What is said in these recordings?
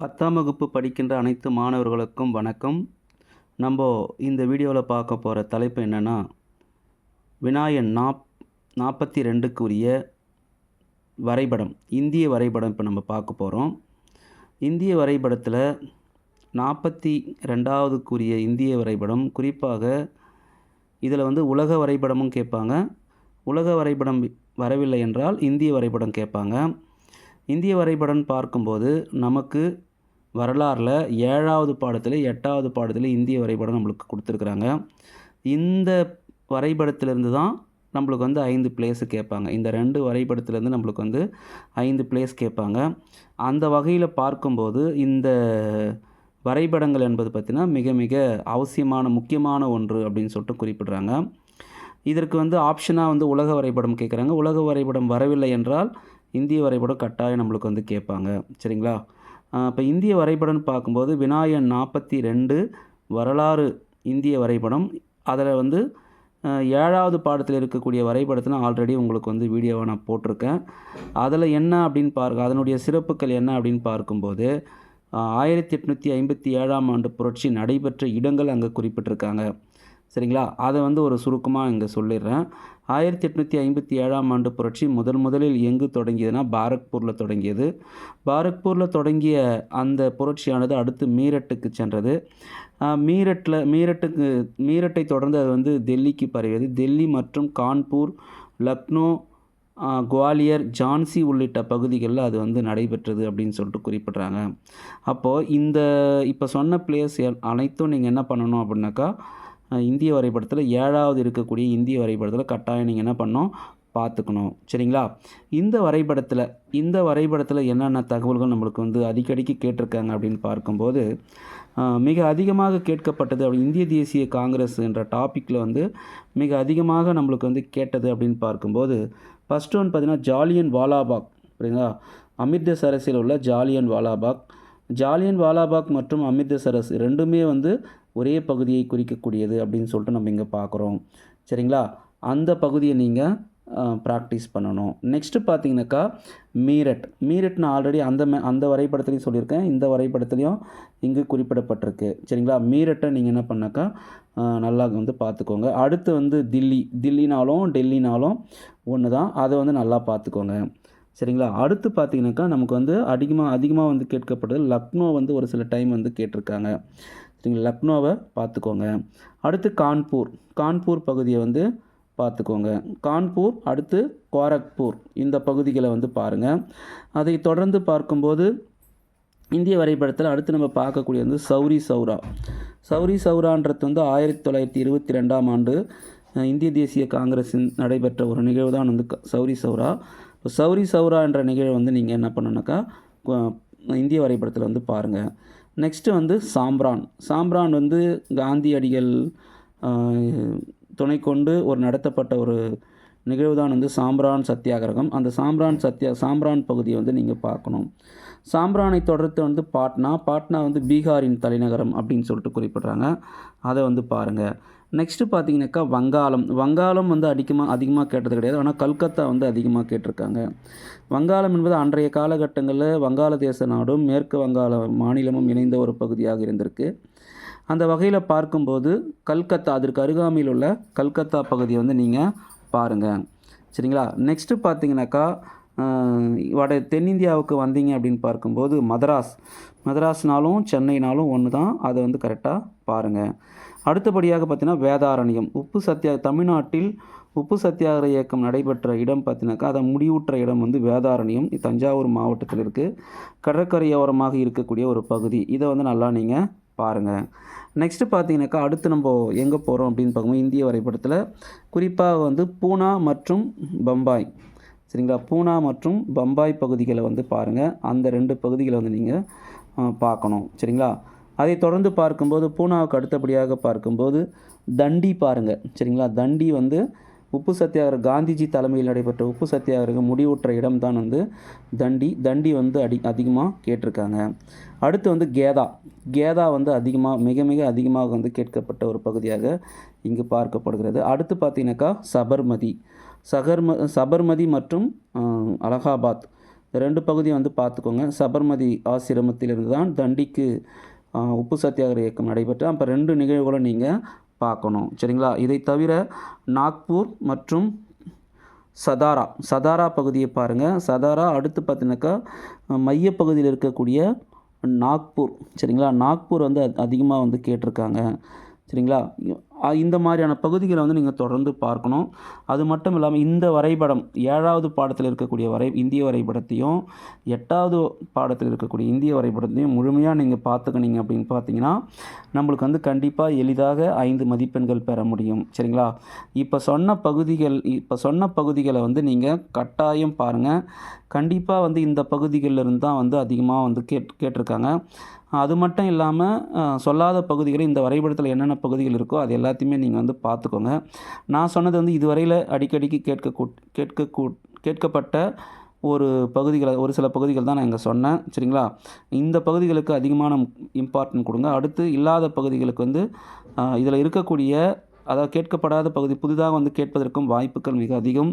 பத்தாம் வகுப்பு படிக்கின்ற அனைத்து மாணவர்களுக்கும் வணக்கம். நம்ம இந்த வீடியோவில் பார்க்க போகிற தலைப்பு என்னென்னா விநாயகன் நாப் நாற்பத்தி ரெண்டுக்கு உரிய வரைபடம் இந்திய வரைபடம் இப்போ நம்ம பார்க்க போகிறோம் இந்திய வரைபடத்தில் நாற்பத்தி ரெண்டாவதுக்குரிய இந்திய வரைபடம் குறிப்பாக இதில் வந்து உலக வரைபடமும் கேட்பாங்க. உலக வரைபடம் வரவில்லை என்றால் இந்திய வரைபடம் கேட்பாங்க. இந்திய வரைபடம் பார்க்கும்போது நமக்கு வரலாறில் ஏழாவது பாடத்தில் எட்டாவது பாடத்தில் இந்திய வரைபடம் நம்மளுக்கு கொடுத்துருக்குறாங்க. இந்த வரைபடத்திலேருந்து தான் நம்மளுக்கு வந்து ஐந்து பிளேஸு கேட்பாங்க. இந்த ரெண்டு வரைபடத்துலேருந்து நம்மளுக்கு வந்து ஐந்து பிளேஸ் கேட்பாங்க. அந்த வகையில் பார்க்கும்போது இந்த வரைபடங்கள் என்பது பார்த்திங்கன்னா மிக மிக அவசியமான முக்கியமான ஒன்று அப்படின்னு சொல்லிட்டு குறிப்பிடுறாங்க. இதற்கு வந்து ஆப்ஷனாக வந்து உலக வரைபடம் கேட்குறாங்க. உலக வரைபடம் வரவில்லை என்றால் இந்திய வரைபடம் கட்டாயம் நம்மளுக்கு வந்து கேட்பாங்க. சரிங்களா? இப்போ இந்திய வரைபடம்னு பார்க்கும்போது வினாயன் நாற்பத்தி ரெண்டு வரலாறு இந்திய வரைபடம். அதில் வந்து ஏழாவது பாடத்தில் இருக்கக்கூடிய வரைபடத்தை நான் ஆல்ரெடி உங்களுக்கு வந்து வீடியோவை நான் போட்டிருக்கேன். அதில் என்ன அப்படின்னு பார்க்க அதனுடைய சிறப்புகள் என்ன அப்படின்னு பார்க்கும்போது ஆயிரத்தி எட்நூற்றி ஐம்பத்தி ஏழாம் ஆண்டு புரட்சி நடைபெற்ற இடங்கள் அங்கே குறிப்பிட்டிருக்காங்க. சரிங்களா? அதை வந்து ஒரு சுருக்கமாக இங்கே சொல்லிடுறேன். ஆயிரத்தி எட்நூற்றி ஐம்பத்தி ஏழாம் ஆண்டு புரட்சி முதல் முதலில் எங்கு தொடங்கியதுன்னா பாரக்பூரில் தொடங்கியது. பாரக்பூரில் தொடங்கிய அந்த புரட்சியானது அடுத்து மீரட்டுக்கு சென்றது. மீரட்டில் மீரட்டுக்கு மீரட்டை தொடர்ந்து அது வந்து டெல்லிக்கு பரவியது. டெல்லி மற்றும் கான்பூர் லக்னோ குவாலியர் ஜான்சி உள்ளிட்ட பகுதிகளில் அது வந்து நடைபெற்றது அப்படின்னு சொல்லிட்டு குறிப்பிட்றாங்க. அப்போது இந்த இப்போ சொன்ன பிளேஸ் அனைத்தும் நீங்கள் என்ன பண்ணணும் அப்படின்னாக்கா இந்திய வரைபடத்தில் ஏழாவது இருக்கக்கூடிய இந்திய வரைபடத்தில் கட்டாயம் நீங்கள் என்ன பண்ணோம் பார்த்துக்கணும். சரிங்களா? இந்த வரைபடத்தில் இந்த வரைபடத்தில் என்னென்ன தகவல்கள் நம்மளுக்கு வந்து அடிக்கடிக்கு கேட்டிருக்காங்க அப்படின்னு பார்க்கும்போது மிக அதிகமாக கேட்கப்பட்டது அப்படி இந்திய தேசிய காங்கிரஸ் என்ற டாப்பிக்கில் வந்து மிக அதிகமாக நம்மளுக்கு வந்து கேட்டது அப்படின்னு பார்க்கும்போது ஃபஸ்ட்டு ஒன் பார்த்திங்கன்னா ஜாலியன் வாலாபாக் அப்படிங்களா அமிர்தசரஸில் உள்ள ஜாலியன் வாலாபாக் ஜாலியன் வாலாபாக் மற்றும் அமிர்தசரஸ் ரெண்டுமே வந்து ஒரே பகுதியை குறிக்கக்கூடியது அப்படின்னு சொல்லிட்டு நம்ம இங்கே பார்க்குறோம் சரிங்களா? அந்த பகுதியை நீங்கள் ப்ராக்டிஸ் பண்ணணும். நெக்ஸ்ட்டு பார்த்தீங்கன்னாக்கா மீரட். மீரட் நான் ஆல்ரெடி அந்த மே அந்த வரைபடத்துலையும் சொல்லியிருக்கேன். இந்த வரைபடத்துலையும் இங்கு குறிப்பிடப்பட்டிருக்கு. சரிங்களா? மீரட்டை நீங்கள் என்ன பண்ணாக்கா நல்லா வந்து பார்த்துக்கோங்க அடுத்து வந்து தில்லி. தில்லினாலும் டெல்லினாலும் ஒன்று தான் அதை வந்து நல்லா பார்த்துக்கோங்க சரிங்களா? அடுத்து பார்த்தீங்கன்னாக்கா நமக்கு வந்து அதிகமாக அதிகமாக வந்து கேட்கப்படுது. லக்னோ வந்து ஒரு சில டைம் வந்து கேட்டிருக்காங்க. சரிங்களா? லக்னோவை பார்த்துக்கோங்க. அடுத்து கான்பூர். கான்பூர் பகுதியை வந்து பார்த்துக்கோங்க. கான்பூர் அடுத்து கோரக்பூர். இந்த பகுதிகளை வந்து பாருங்கள் அதை தொடர்ந்து பார்க்கும்போது இந்திய வரைபடத்தில் அடுத்து நம்ம பார்க்கக்கூடிய வந்து சௌரி சௌரா. சௌரி சௌரான்றது வந்து ஆயிரத்தி தொள்ளாயிரத்தி இருபத்தி ரெண்டாம் ஆண்டு இந்திய தேசிய காங்கிரஸின் நடைபெற்ற ஒரு நிகழ்வு தான் வந்து சௌரி சௌரா. இப்போ சௌரி சௌரா என்ற நிகழ்வு வந்து நீங்கள் என்ன பண்ணணுனாக்கா இந்திய வரைபடத்தில் வந்து பாருங்கள் நெக்ஸ்ட்டு வந்து சாம்பிரான் சாம்பிரான் வந்து காந்தியடிகள் துணை கொண்டு ஒரு நடத்தப்பட்ட ஒரு நிகழ்வு தான் வந்து சாம்பிரான் சத்தியாகிரகம். அந்த சாம்பிரான் சத்தியா சாம்பிரான் பகுதியை வந்து நீங்கள் பார்க்கணும். சாம்பிரானை தொடர்ந்து வந்து பாட்னா பாட்னா வந்து பீகாரின் தலைநகரம் அப்படின்னு சொல்லிட்டு குறிப்பிட்றாங்க. அதை வந்து பாருங்கள் நெக்ஸ்ட்டு பார்த்தீங்கன்னாக்கா வங்காளம். வங்காளம் வந்து அதிகமாக அதிகமாக கேட்டது கிடையாது. ஆனால் கல்கத்தா வந்து அதிகமாக கேட்டிருக்காங்க. வங்காளம் என்பது அன்றைய காலகட்டங்களில் வங்காளதேச நாடும் மேற்கு வங்காள மாநிலமும் இணைந்த ஒரு பகுதியாக இருந்திருக்கு. அந்த வகையில் பார்க்கும்போது கல்கத்தா அதற்கு அருகாமையில் உள்ள கல்கத்தா பகுதியை வந்து நீங்கள் பாருங்கள் சரிங்களா? நெக்ஸ்ட்டு பார்த்தீங்கன்னாக்கா வட தென்னிந்தியாவுக்கு வந்தீங்க அப்படின்னு பார்க்கும்போது மதராஸ். மதராஸ்னாலும் சென்னைனாலும் ஒன்று தான் அதை வந்து கரெக்டாக பாருங்கள் அடுத்தபடியாக பார்த்தீங்கன்னா வேதாரண்யம். உப்பு சத்தியா தமிழ்நாட்டில் உப்பு சத்தியாகிர இயக்கம் நடைபெற்ற இடம் பார்த்தினாக்கா அதை முடிவுற்ற இடம் வந்து வேதாரண்யம். தஞ்சாவூர் மாவட்டத்தில் இருக்குது கடற்கரையோரமாக இருக்கக்கூடிய ஒரு பகுதி. இதை வந்து நல்லா நீங்கள் பாருங்கள் நெக்ஸ்ட்டு பார்த்தீங்கன்னாக்கா அடுத்து நம்ம எங்கே போகிறோம் அப்படின்னு பார்க்கும்போது இந்திய வரைபடத்தில் குறிப்பாக வந்து பூனா மற்றும் பம்பாய். சரிங்களா? பூனா மற்றும் பம்பாய் பகுதிகளை வந்து பாருங்கள் அந்த ரெண்டு பகுதிகளை வந்து நீங்கள் பார்க்கணும். சரிங்களா? அதை தொடர்ந்து பார்க்கும்போது பூனாவுக்கு அடுத்தபடியாக பார்க்கும்போது தண்டி பாருங்கள் சரிங்களா? தண்டி வந்து உப்பு சத்தியாகிரக காந்திஜி தலைமையில் நடைபெற்ற உப்பு சத்தியாகிரகம் முடிவுற்ற இடம் தான் வந்து தண்டி. தண்டி வந்து அடி அதிகமாக கேட்டிருக்காங்க. அடுத்து வந்து கேதா. கேதா வந்து அதிகமாக மிக மிக அதிகமாக வந்து கேட்கப்பட்ட ஒரு பகுதியாக இங்கு பார்க்கப்படுகிறது. அடுத்து பார்த்தீங்கன்னாக்கா சபர்மதி. சகர்ம சபர்மதி மற்றும் அலகாபாத். ரெண்டு பகுதியை வந்து பார்த்துக்கோங்க. சபர்மதி ஆசிரமத்திலிருந்து தான் தண்டிக்கு உப்பு சத்தியாகிரக இயக்கம் நடைபெற்று அப்போ ரெண்டு நிகழ்வுகளும் நீங்கள் பார்க்கணும். சரிங்களா? இதை தவிர நாக்பூர் மற்றும் சதாரா சதாரா பகுதியை பாருங்கள் சதாரா அடுத்து பார்த்தீங்கன்னாக்கா மையப்பகுதியில் இருக்கக்கூடிய நாக்பூர். சரிங்களா? நாக்பூர் வந்து அதிகமாக வந்து கேட்டிருக்காங்க. சரிங்களா? இந்த மாதிரியான பகுதிகளை வந்து நீங்கள் தொடர்ந்து பார்க்கணும். அது மட்டும் இல்லாமல் இந்த வரைபடம் ஏழாவது பாடத்தில் இருக்கக்கூடிய வரை இந்திய வரைபடத்தையும் எட்டாவது பாடத்தில் இருக்கக்கூடிய இந்திய வரைபடத்தையும் முழுமையாக நீங்கள் பார்த்துக்கினீங்க அப்படின்னு பார்த்தீங்கன்னா நம்மளுக்கு வந்து கண்டிப்பாக எளிதாக ஐந்து மதிப்பெண்கள் பெற முடியும். சரிங்களா? இப்போ சொன்ன பகுதிகள் இப்போ சொன்ன பகுதிகளை வந்து நீங்கள் கட்டாயம் பாருங்கள் கண்டிப்பாக வந்து இந்த பகுதிகளில் இருந்து தான் வந்து அதிகமாக வந்து கேட் கேட்டிருக்காங்க. அது மட்டும் இல்லாமல் சொல்லாத பகுதிகள் இந்த வரைபடத்தில் என்னென்ன பகுதிகள் இருக்கோ அது எல்லாத்தையுமே நீங்கள் வந்து பார்த்துக்கோங்க நான் சொன்னது வந்து இதுவரையில் அடிக்கடிக்கு கேட்க கேட்க கேட்கப்பட்ட ஒரு பகுதிகளை ஒரு சில பகுதிகள் தான் நான் இங்கே சொன்னேன். சரிங்களா? இந்த பகுதிகளுக்கு அதிகமான இம்பார்ட்டன்ட் கொடுங்க. அடுத்து இல்லாத பகுதிகளுக்கு வந்து இதில் இருக்கக்கூடிய அதாவது கேட்கப்படாத பகுதி புதிதாக வந்து கேட்பதற்கும் வாய்ப்புகள் மிக அதிகம்.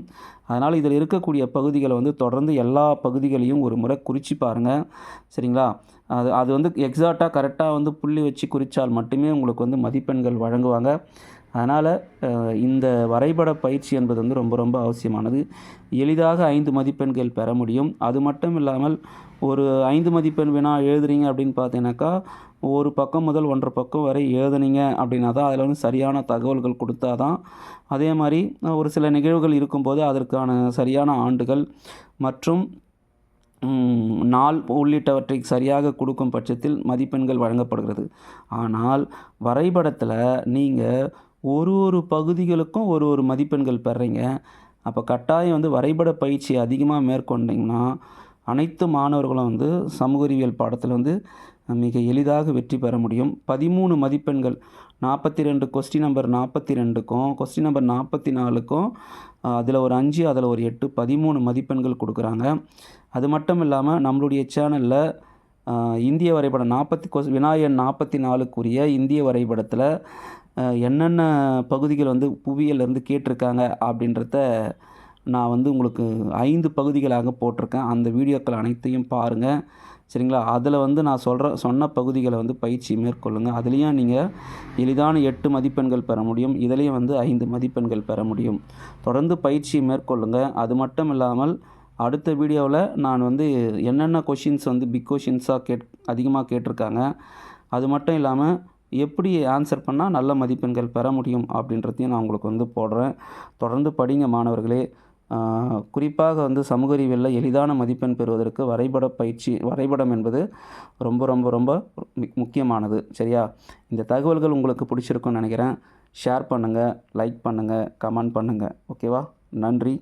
அதனால் இதில் இருக்கக்கூடிய பகுதிகளை வந்து தொடர்ந்து எல்லா பகுதிகளையும் ஒரு முறை குறித்து பாருங்கள் சரிங்களா? அது அது வந்து எக்ஸாக்டாக கரெக்டாக வந்து புள்ளி வச்சு குறித்தால் மட்டுமே உங்களுக்கு வந்து மதிப்பெண்கள் வழங்குவாங்க. அதனால் இந்த வரைபட பயிற்சி என்பது வந்து ரொம்ப ரொம்ப அவசியமானது. எளிதாக ஐந்து மதிப்பெண்கள் பெற முடியும். அது மட்டும் இல்லாமல் ஒரு ஐந்து மதிப்பெண் வினா எழுதுறீங்க அப்படின்னு பார்த்தீங்கன்னாக்கா ஒரு பக்கம் முதல் ஒன்றரை பக்கம் வரை எழுதுனீங்க அப்படின்னா தான் அதில் வந்து சரியான தகவல்கள் கொடுத்தா தான். அதே மாதிரி ஒரு சில நிகழ்வுகள் இருக்கும்போது அதற்கான சரியான ஆண்டுகள் மற்றும் நாள் உள்ளிட்டவற்றை சரியாக கொடுக்கும் பட்சத்தில் மதிப்பெண்கள் வழங்கப்படுகிறது. ஆனால் வரைபடத்தில் நீங்கள் ஒரு ஒரு பகுதிகளுக்கும் ஒரு ஒரு மதிப்பெண்கள் பெறீங்க. அப்போ கட்டாயம் வந்து வரைபட பயிற்சி அதிகமாக மேற்கொண்டிங்கன்னா அனைத்து மாணவர்களும் வந்து சமூக அறிவியல் பாடத்தில் வந்து மிக எளிதாக வெற்றி பெற முடியும். பதிமூணு மதிப்பெண்கள் நாற்பத்தி ரெண்டு கொஸ்டின் நம்பர் நாற்பத்தி ரெண்டுக்கும் கொஸ்டின் நம்பர் நாற்பத்தி நாலுக்கும் அதில் ஒரு அஞ்சு அதில் ஒரு எட்டு பதிமூணு மதிப்பெண்கள் கொடுக்குறாங்க. அது மட்டும் இல்லாமல் நம்மளுடைய சேனலில் இந்திய வரைபடம் நாற்பத்தி கொஸ் வினாயன் நாற்பத்தி நாலுக்குரிய இந்திய வரைபடத்தில் என்னென்ன பகுதிகள் வந்து புவியியல்லேருந்து கேட்டிருக்காங்க அப்படின்றத நான் வந்து உங்களுக்கு ஐந்து பகுதிகளாக போட்டிருக்கேன். அந்த வீடியோக்கள் அனைத்தையும் பாருங்கள் சரிங்களா? அதில் வந்து நான் சொல்கிற சொன்ன பகுதிகளை வந்து பயிற்சி மேற்கொள்ளுங்கள் அதுலேயும் நீங்கள் எளிதான எட்டு மதிப்பெண்கள் பெற முடியும். இதுலேயும் வந்து ஐந்து மதிப்பெண்கள் பெற முடியும். தொடர்ந்து பயிற்சி மேற்கொள்ளுங்கள் அது மட்டும் இல்லாமல் அடுத்த வீடியோவில் நான் வந்து என்னென்ன கொஷின்ஸ் வந்து பிக் கொஷின்ஸாக கேட் அதிகமாக கேட்டிருக்காங்க. அது மட்டும் இல்லாமல் எப்படி ஆன்சர் பண்ணால் நல்ல மதிப்பெண்கள் பெற முடியும் அப்படின்றதையும் நான் உங்களுக்கு வந்து போடுறேன். தொடர்ந்து படிங்க மாணவர்களே. குறிப்பாக வந்து சமூக அறிவியலில் எளிதான மதிப்பெண் பெறுவதற்கு வரைபட பயிற்சி வரைபடம் என்பது ரொம்ப ரொம்ப ரொம்ப முக்கியமானது. சரியா? இந்த தகவல்கள் உங்களுக்கு பிடிச்சிருக்குன்னு நினைக்கிறேன். ஷேர் பண்ணுங்கள் லைக் பண்ணுங்கள் கமெண்ட் பண்ணுங்கள் ஓகேவா நன்றி.